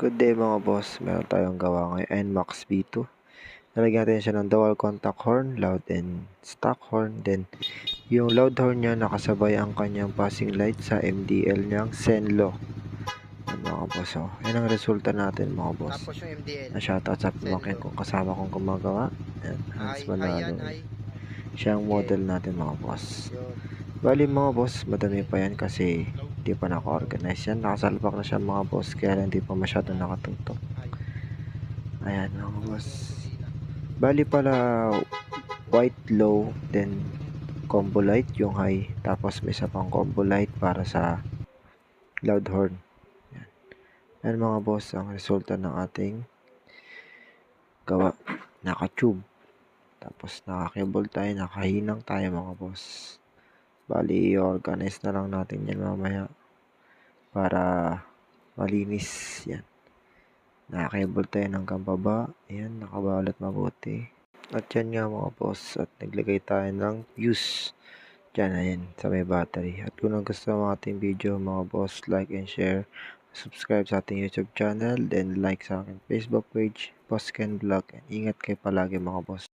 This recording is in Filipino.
Good day mga boss. Meron tayong gawa ngayon NMAX V2. Nalagyan natin siya ng dual contact horn, loud and stock horn. Then, yung loud horn niya nakasabay ang kanyang passing light sa MDL niyang Senlo. Yan mga boss. Oh. Yan ang resulta natin mga boss. Tapos yung MDL. Na shoutout sa pamangkin kung kasama kong gumagawa. Yan, Hans Manalo. Siya ang model natin mga boss. Bali mga boss, madami pa yan kasi hindi pa naka-organize yan. Nakasalpak na siya mga boss kaya hindi pa masyado nakatutok. Ay. Ayan mga boss. Bali pala white low then combo light yung high tapos may isa pang combo light para sa loud horn. Yan. Yan mga boss ang resulta ng ating gawa. Naka-tube. Tapos naka-cable tayo, nakahinang tayo mga boss. Bali, i-organize na lang natin yan mamaya para malinis yan. Nakakable tayo ng baba. Ayan, nakabalot mabuti. At yan nga mga boss. At naglagay tayo ng fuse. Diyan, ayan, sa may battery. At kung gusto mo ating video mga boss, like and share. Subscribe sa ating YouTube channel. Then like sa aking Facebook page, Boss Ken Vlog. Ingat kayo palagi mga boss.